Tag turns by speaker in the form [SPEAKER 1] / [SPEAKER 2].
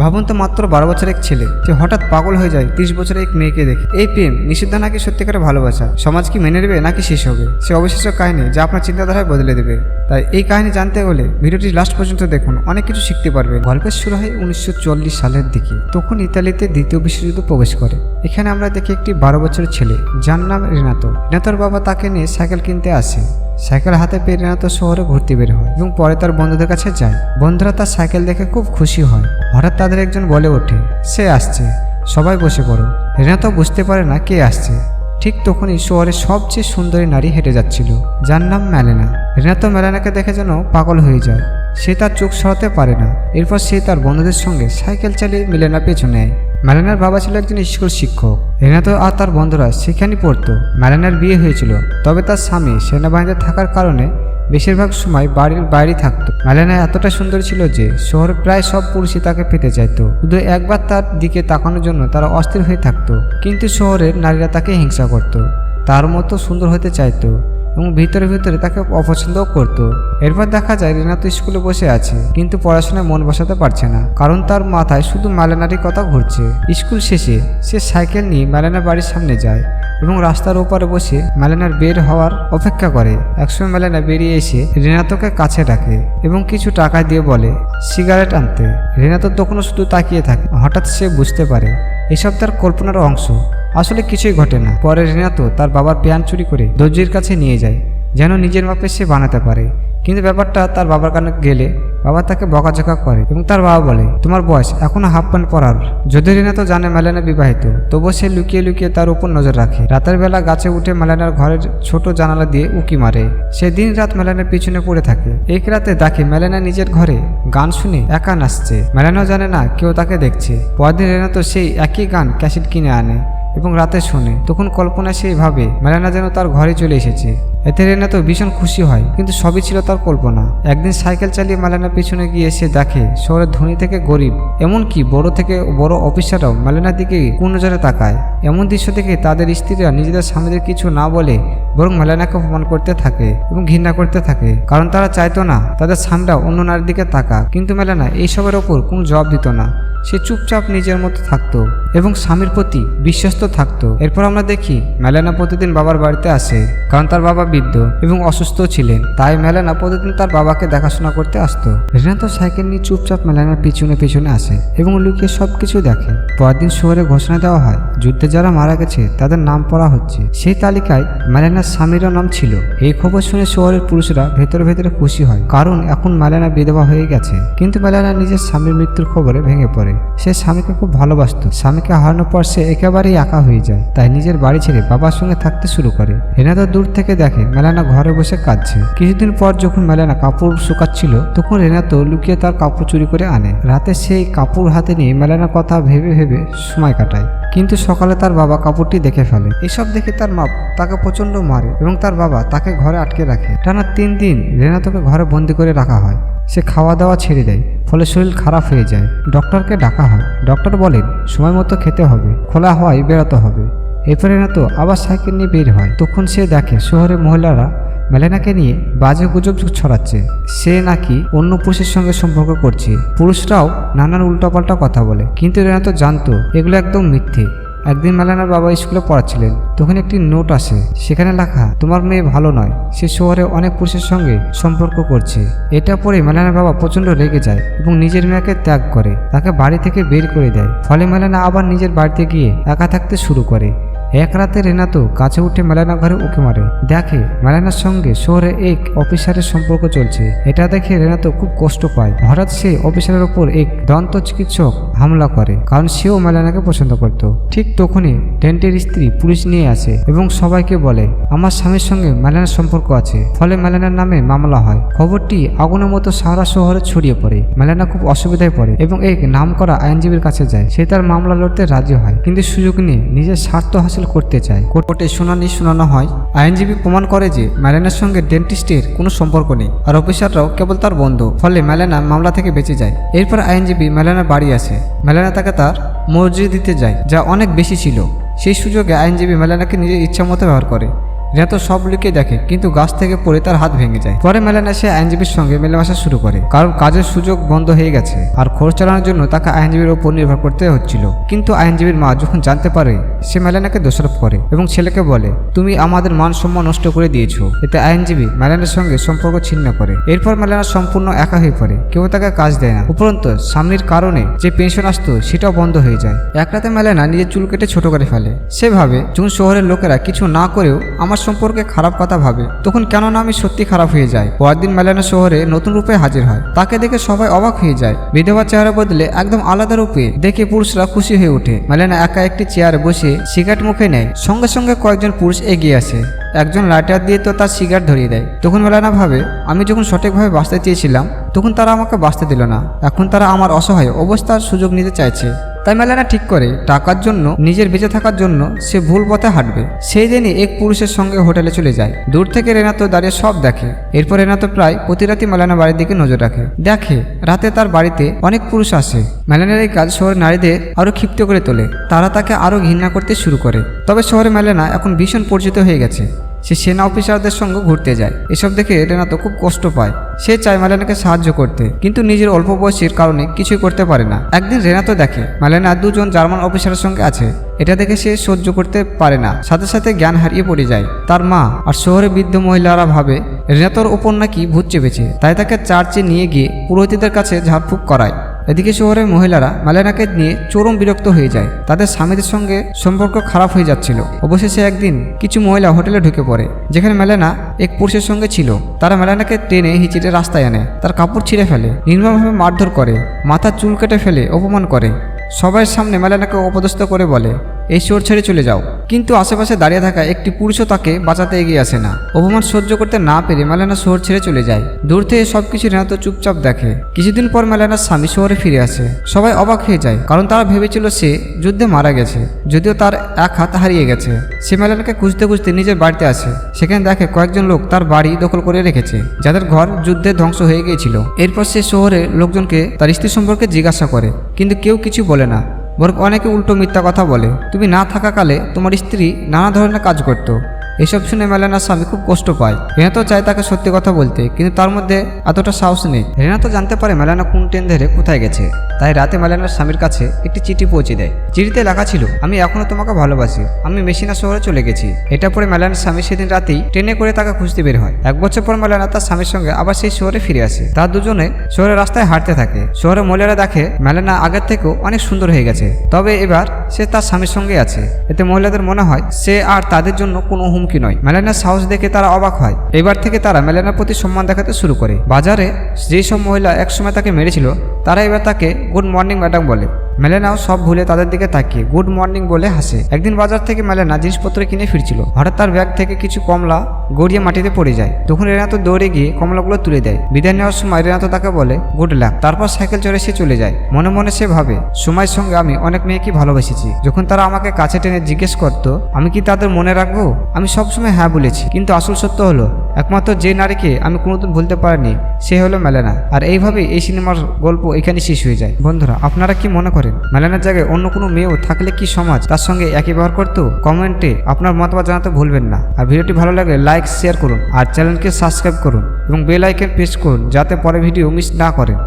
[SPEAKER 1] ভাবুন তো মাত্র বারো বছরের এক ছেলে, যে হঠাৎ পাগল হয়ে যায় তিরিশ বছরের এক মেয়েকে দেখে। এই প্রেম নিষিদ্ধ নাকি সত্যিকারের ভালোবাসা? সমাজ কি মেনে নেবে নাকি শেষ হবে? সে অবিশ্বাস্য কাহিনী যা আপনার চিন্তাধারায় বদলে দেবে। তাই এই কাহিনী জানতে হলে ভিডিওটি লাস্ট পর্যন্ত দেখুন, অনেক কিছু শিখতে পারবে গল্পের শুরু হয় উনিশশো চল্লিশ সালের দিকে, তখন ইতালিতে দ্বিতীয় বিশ্বযুদ্ধ প্রবেশ করে। এখানে আমরা দেখি একটি বারো বছরের ছেলে, যার নাম রিনাতো। রিনাতোর বাবা তাকে নিয়ে সাইকেল কিনতে আসে সাইকেল হাতে পেয়ে রিনাতো শহরে ঘুরতে বের হয় এবং পরে তার বন্ধুদের কাছে যায়। বন্ধুরা তার সাইকেল দেখে খুব খুশি হয়। হঠাৎ তাদের একজন বলে ওঠে, সে আসছে। সবাই বসে পড়ো। রিনাতো বুঝতে পারে না কে আসছে। ঠিক তখনই শহরের সবচেয়ে সুন্দরী নারী হেঁটে যাচ্ছিল, যার নাম ম্যালেনা রিনাতো ম্যালেনাকে দেখে যেন পাগল হয়ে যায়। সে তার চোখ সরাতে পারে না। এরপর সে তার বন্ধুদের সঙ্গে সাইকেল চালিয়ে মিলেনা পেছনে নেয় ম্যালেনার বাবা ছিল একজন স্কুল শিক্ষক। রেনাতো আর তার বন্ধুরা সেখানেই পড়তো। ম্যালেনার বিয়ে হয়েছিল, তবে তার স্বামী সেনাবাহিনীতে থাকার কারণে বেশিরভাগ সময় বাড়ির বাইরে থাকতো। ম্যালেনা এতটা সুন্দর ছিল যে শহরে প্রায় সব পুরুষই তাকে পেতে চাইতো। শুধু একবার তার দিকে তাকানোর জন্য তারা অস্থির হয়ে থাকতো, কিন্তু শহরের নারীরা তাকে হিংসা করত। তার মতো সুন্দর হতে চাইতো। এবং ভিতরে ভিতরে তাকে অপছন্দও করতো। এরপর দেখা যায় রিনা তো স্কুলে বসে আছে, কিন্তু পড়াশোনায় মন বসাতে পারছে না। কারণ তার মাথায় শুধু ম্যালেনারই কথা ঘুরছে। স্কুল শেষে সে সাইকেল নিয়ে ম্যালেনার বাড়ির সামনে যায় এবং রাস্তার ওপারে বসে ম্যালেনার বের হওয়ার অপেক্ষা করে। একসময় ম্যালেনা বেরিয়ে এসে রিনাতোকে কাছে ডাকে এবং কিছু টাকা দিয়ে বলে, সিগারেট আনতে। রিনাতো তখনও শুধু তাকিয়ে থাকে। হঠাৎ সে বুঝতে পারে এসব তার কল্পনার অংশ। আসলে কিছুই ঘটে না। পরে রিনাতো তার বাবার প্যান চুরি করে দর্জির কাছে নিয়ে যায়, যেন নিজের মাপে সে বানাতে পারে। কিন্তু ব্যাপারটা তার বাবার কানে গেলে বাবা তাকে বকাঝকা করে এবং তার বাবা বলে, তোমার বয়স এখনও হাফ প্যান্ট পরার। যদি রিনা তো জানে মেলানা বিবাহিত, তবুও সে লুকিয়ে লুকিয়ে তার উপর নজর রাখে। রাতের বেলা গাছে উঠে মেলানার ঘরের ছোট জানালা দিয়ে উকি মারে। সে দিন রাত মেলানার পিছনে পড়ে থাকে। এক রাতে দেখে মেলানা নিজের ঘরে গান শুনে একা নাচছে। মেলানাও জানে না, কেউ তাকে দেখছে। পরদিন রেনা তো সেই একই গান ক্যাসেট কিনে আনে এবং রাতে শোনে। তখন কল্পনা সেই ভাবে মেলানা যেন তার ঘরে চলে এসেছে। এতে রেনা তো ভীষণ খুশি হয়, কিন্তু সবই ছিল তার কল্পনা। একদিন সাইকেল চালিয়ে মেলানার পিছনে গিয়ে সে দেখে, শহরের ধনী থেকে গরিব। এমনকি বড় থেকে বড় অফিসাররাও মেলানার দিকে কোন নজরে তাকায়। এমন দৃশ্য দেখে তাদের স্ত্রীরা নিজেদের স্বামীদের কিছু না বলে বরং মেলানাকে অপমান করতে থাকে এবং ঘৃণা করতে থাকে। কারণ তারা চাইতো না, তাদের স্বামীরা অন্য নারীর দিকে তাকা কিন্তু মেলানা এইসবের ওপর কোনো জবাব দিত না। সে চুপচাপ নিজের মতো থাকতো এবং স্বামীর প্রতি বিশ্বস্ত থাকতো। এরপর আমরা দেখি, মেলানা প্রতিদিন বাবার বাড়িতে আসে। কারণ তার বাবা বৃদ্ধ এবং অসুস্থ ছিলেন। তাই মেলানা প্রতিদিন তার বাবাকে দেখাশোনা করতে আসতো। রিনা তো সাইকেল নিয়ে চুপচাপ মেলানার পিছনে পিছনে আসে এবং লুকিয়ে সবকিছু দেখে। পরদিন শহরে ঘোষণা দেওয়া হয়, যুদ্ধে যারা মারা গেছে, তাদের নাম পড়া হচ্ছে। সেই তালিকায় মেলানার স্বামীরও নাম ছিল। এই খবর শুনে শহরের পুরুষরা ভেতরে ভেতরে খুশি হয়, কারণ এখন মেলানা বিধবা হয়ে গেছে। কিন্তু মেলানা নিজের স্বামীর মৃত্যুর খবরে ভেঙে পড়ে। সে স্বামীকে খুব ভালোবাসত। স্বামীকে হারানোর পর সে একেবারেই একা হয়ে যায়। তাই নিজের বাড়ি ছেড়ে বাবার সঙ্গে থাকতে শুরু করে। রেনাতো দূর থেকে দেখে মেলানা ঘরে বসে কাঁদছে। কিছুদিন পর যখন মেলানা কাপড় শুকাচ্ছিল, তখন রেনাতো লুকিয়ে তার কাপড় চুরি করে আনে। রাতে সেই কাপড় হাতে নিয়ে মেলানার কথা ভেবে ভেবে সময় কাটায়। কিন্তু সকালে তার বাবা কাপড়টি দেখে ফেলে। এসব দেখে তার মা তাকে প্রচণ্ড মারে এবং তার বাবা তাকে ঘরে আটকে রাখে। টানা তিন দিন রেনাতোকে ঘরে বন্দি করে রাখা হয়। সে খাওয়া দাওয়া ছেড়ে দেয়, ফলে শরীর খারাপ হয়ে যায়। ডক্টরকে ডাকা হয়। ডক্টর বলেন সময় মতো খেতে হবে। খোলা হওয়ায় বেরোতে হবে। এরপরে তো আবার সাইকেল নিয়ে বের হয়। তখন সে দেখে শহরের মহিলারা মেলেনাকে নিয়ে বাজে গুজব ছড়াচ্ছে। সে নাকি অন্য পুরুষের সঙ্গে সম্পর্ক করছে। পুরুষরাও নানান উল্টাপাল্টা কথা বলে। কিন্তু রেনা তো জানতো, এগুলো একদম মিথ্যে। একদিন মেলানার বাবা স্কুলে পড়াচ্ছিলেন। তখন একটি নোট আসে। সেখানে লেখা, তোমার মেয়ে ভালো নয়। সে শহরে অনেক পুরুষের সঙ্গে সম্পর্ক করছে। এটা পরে মেলানার বাবা প্রচণ্ড রেগে যায় এবং নিজের মেয়েকে ত্যাগ করে। তাকে বাড়ি থেকে বের করে দেয়। ফলে মেলানা আবার নিজের বাড়িতে গিয়ে একা থাকতে শুরু করে। এক রাতে রেনাতো কাছে উঠে মেলানা ঘরে উঁকে মারে। দেখে মেলানার সঙ্গে শহরে এক অফিসারের সম্পর্ক চলছে। এটা দেখে রেনাতো খুব কষ্ট পায়। হঠাৎ সে অফিসারের ওপর এক দন্ত চিকিৎসক হামলা করে, কারণ সেও মেলানাকে পছন্দ করত। ঠিক তখনই ডেন্টের স্ত্রী পুলিশ নিয়ে আসে এবং সবাইকে বলে, আমার স্বামীর সঙ্গে মেলানার সম্পর্ক আছে। ফলে মেলানার নামে মামলা হয়। খবরটি আগুনের মতো সারা শহরে ছড়িয়ে পড়ে। মেলানা খুব অসুবিধায় পড়ে এবং এক নাম করা আইনজীবীর কাছে যায়। সে তার মামলা লড়তে রাজি হয়, কিন্তু সুযোগ নিয়ে নিজের স্বার্থ হাসিল করতে চায়। কোর্টে শুনানি শোনানো হয়। আইনজীবী প্রমাণ করে যে ম্যালেনার সঙ্গে ডেন্টিস্টের কোনো সম্পর্ক নেই আর অফিসাররাও কেবল তার বন্ধু। ফলে ম্যালেনা মামলা থেকে বেঁচে যায়। এরপর আইনজীবী ম্যালেনার বাড়ি আসে। ম্যালেনা তাকে তার মজুরি দিতে যায়, যা অনেক বেশি ছিল। সেই সুযোগে আইনজীবী ম্যালেনাকে নিজের ইচ্ছা মতো ব্যবহার করে। রেনাতো সব লুকিয়ে দেখে, কিন্তু গাছ থেকে পড়ে তার হাত ভেঙে যায়। পরে মেলানা সে আইনজীবীর সঙ্গে মেলামেশা শুরু করে, কারণ কাজের সুযোগ বন্ধ হয়ে গেছে, আর খরচ চালানোর জন্য তাকে আইনজীবীর ওপর নির্ভর করতে হচ্ছিল। কিন্তু আইনজীবীর মা যখন জানতে পারে, সে মেলানাকে দোষারোপ করে এবং ছেলেকে বলে, তুমি আমাদের মান সম্মান নষ্ট করে দিয়েছ। এতে আইনজীবী মেলানের সঙ্গে সম্পর্ক ছিন্ন করে। এরপর মেলানা সম্পূর্ণ একা হয়ে পড়ে, কেউ তাকে কাজ দেয় না। উপরন্তু স্বামীর কারণে যে পেনশন আসতো, সেটাও বন্ধ হয়ে যায়। এক রাতে মেলানা নিজের চুল কেটে ছোট করে ফেলে। সে ভাবে যখন শহরের লোকেরা কিছু না করেও আমার সম্পর্কে খারাপ কথা ভাবে, তখন কেননা আমি সত্যি খারাপ হয়ে যাই। পরের দিন মেলানা শহরে নতুন রূপে হাজির হয়। তাকে দেখে সবাই অবাক হয়ে যায়। বিধবা চেহারা বদলে একদম আলাদা রূপে দেখে পুরুষরা খুশি হয়ে ওঠে। মেলানা একা একটি চেয়ারে বসে সিগারেট মুখে নেয়। সঙ্গে সঙ্গে কয়েকজন পুরুষ এগিয়ে আসে। একজন লাইটার দিয়ে তো তার সিগারেট ধরিয়ে দেয়। তখন মেলানা ভাবে, আমি যখন সঠিকভাবে বাঁচতে চেয়েছিলাম, তখন তারা আমাকে বাঁচতে দিল না। এখন তারা আমার অসহায় অবস্থার সুযোগ নিতে চাইছে। তাই মেলানা ঠিক করে, টাকার জন্য, নিজের বেঁচে থাকার জন্য সে ভুল পথে হাঁটবে। সেই দিনই এক পুরুষের সঙ্গে হোটেলে চলে যায়। দূর থেকে রেনাতো দাঁড়িয়ে সব দেখে। এরপর রেনাতো প্রায় প্রতি রাতে মেলানা বাড়ির দিকে নজর রাখে। দেখে, রাতে তার বাড়িতে অনেক পুরুষ আসে। মেলানের এই কাজ শহরের নারীদের আরও ক্ষিপ্ত করে তোলে। তারা তাকে আরও ঘৃণা করতে শুরু করে। তবে শহরে মেলানা এখন ভীষণ পরিচিত হয়ে গেছে। সে সেনা অফিসারদের সঙ্গে ঘুরতে যায়। এসব দেখে রেনাতো খুব কষ্ট পায়। সে চায় মালেনাকে সাহায্য করতে, কিন্তু নিজের অল্প বয়সের কারণে কিছুই করতে পারে না। একদিন রেনাতো দেখে, মালেনা দুজন জার্মান অফিসারের সঙ্গে আছে। এটা দেখে সে সহ্য করতে পারে না। সাথে সাথে জ্ঞান হারিয়ে পড়ে যায়। তার মা আর শহরে বৃদ্ধ মহিলারা ভাবে রেনাতোর ওপর নাকি ভূত চেপেছে। তাই তাকে চার্চে নিয়ে গিয়ে পুরোহিতদের কাছে ঝাড়ফুঁক করায়। এদিকে শহরের মহিলারা মালেনাকে নিয়ে চরম বিরক্ত হয়ে যায়। তাদের স্বামীদের সঙ্গে সম্পর্ক খারাপ হয়ে যাচ্ছিল। অবশেষে একদিন কিছু মহিলা হোটেলে ঢুকে পড়ে, যেখানে মেলেনা এক পুরুষের সঙ্গে ছিল। তারা মেলেনাকে টেনে হিচিটে রাস্তায় আনে, তার কাপড় ছিঁড়ে ফেলে, নির্মমভাবে মারধর করে, মাথার চুল কেটে ফেলে, অপমান করে। সবার সামনে মেলেনাকে অপদস্থ করে বলে এই শোর ছেড়ে চলে যাও। কিন্তু আশেপাশে দাঁড়িয়ে থাকা একটি পুরুষও তাকে বাঁচাতে এগিয়ে আসে না। অপমান সহ্য করতে না পেরে মেলানা শহর ছেড়ে চলে যায়। দূর থেকে সবকিছু রেনাতো চুপচাপ দেখে। কিছুদিন পর মেলানার স্বামী শহরে ফিরে আসে। সবাই অবাক হয়ে যায়, কারণ তারা ভেবেছিল সে যুদ্ধে মারা গেছে, যদিও তার এক হাত হারিয়ে গেছে। সে মেলানাকে খুঁজতে খুঁজতে নিজের বাড়িতে আসে। সেখানে দেখে কয়েকজন লোক তার বাড়ি দখল করে রেখেছে, যাদের ঘর যুদ্ধে ধ্বংস হয়ে গিয়েছিল। এরপর সে শহরে লোকজনকে তার স্ত্রী সম্পর্কে জিজ্ঞাসা করে, কিন্তু কেউ কিছু বলে না। বরং অনেকে উল্টো মিথ্যা কথা বলে। তুমি না থাকাকালে তোমার স্ত্রী নানা ধরনের কাজ করতো। এসব শুনে মেলানার স্বামী খুব কষ্ট পায়। রেনাতো চায় তাকে সত্যি কথা বলতে, কিন্তু তার মধ্যে এতটা সাহস নেই। রেনাতো জানতে পারে মেলানা কোন ট্রেন ধরে কোথায় গেছে। তাই রাতে মেলানার স্বামীর কাছে একটি চিঠি পৌঁছে দেয়। চিঠিতে লেখা ছিল, আমি এখনও তোমাকে ভালোবাসি। আমি মেশিনা শহরে চলে গেছি। এটা পরে মেলানার স্বামী সেদিন রাতেই ট্রেনে করে তাকে খুঁজতে বের হয়। এক বছর পর মেলানা তার স্বামীর সঙ্গে আবার সেই শহরে ফিরে আসে। তার দুজনে শহরের রাস্তায় হাঁটতে থাকে। শহরের মহিলারা দেখে মেলানা আগের থেকেও অনেক সুন্দর হয়ে গেছে। তবে এবার সে তার স্বামীর সঙ্গে আছে। এতে মহিলাদের মনে হয় সে আর তাদের জন্য কোনো হুমকি নয়। মেলানার সাহস দেখে তারা অবাক হয়। এবার থেকে তারা মেলানার প্রতি সম্মান দেখাতে শুরু করে। বাজারে যেসব মহিলা একসময় তাকে মেরেছিল, তারা এবার তাকে গুড মর্নিং, ম্যাডাম বলে। মেলেনাও সব ভুলে তাদের দিকে তাকিয়ে, গুড মর্নিং বলে হাসে। একদিন বাজার থেকে মেলেনা জিনিসপত্র কিনে ফিরছিল। হঠাৎ তার ব্যাগ থেকে কিছু কমলা গড়িয়ে মাটিতে পড়ে যায়। তখন রেনাতো দৌড়ে গিয়ে কমলাগুলো তুলে দেয়। বিদায় নেওয়ার সময় রেনাতো তাকে বলে, গুড লাক। তারপর সাইকেল চড়ে সে চলে যায়। মনে মনে সে ভাবে সময়ের সঙ্গে আমি অনেক মেয়েকে ভালোবেসেছি। যখন তারা আমাকে কাছে টেনে জিজ্ঞেস করতো, আমি কি তাদের মনে রাখব? আমি সবসময় হ্যাঁ বলেছি। কিন্তু আসল সত্য হলো, একমাত্র যে নারীকে আমি কোনোদিন ভুলতে পারিনি, সে হলো মেলেনা। আর এইভাবেই এই সিনেমার গল্প এখানে শেষ হয়ে যায়। বন্ধুরা, আপনারা কি মনে করেন। মেলেনার জায়গায় অন্য কোনো মেয়েও থাকলে কি সমাজ? তার সঙ্গে একই ব্যবহার করতো? কমেন্টে আপনার মতামত জানাতে ভুলবেন না। আর ভিডিওটি ভালো লাগলে লাইক শেয়ার করুন। আর চ্যানেলকে সাবস্ক্রাইব করুন এবং বেল আইকন প্রেস করুন যাতে পরে ভিডিও মিস না করেন।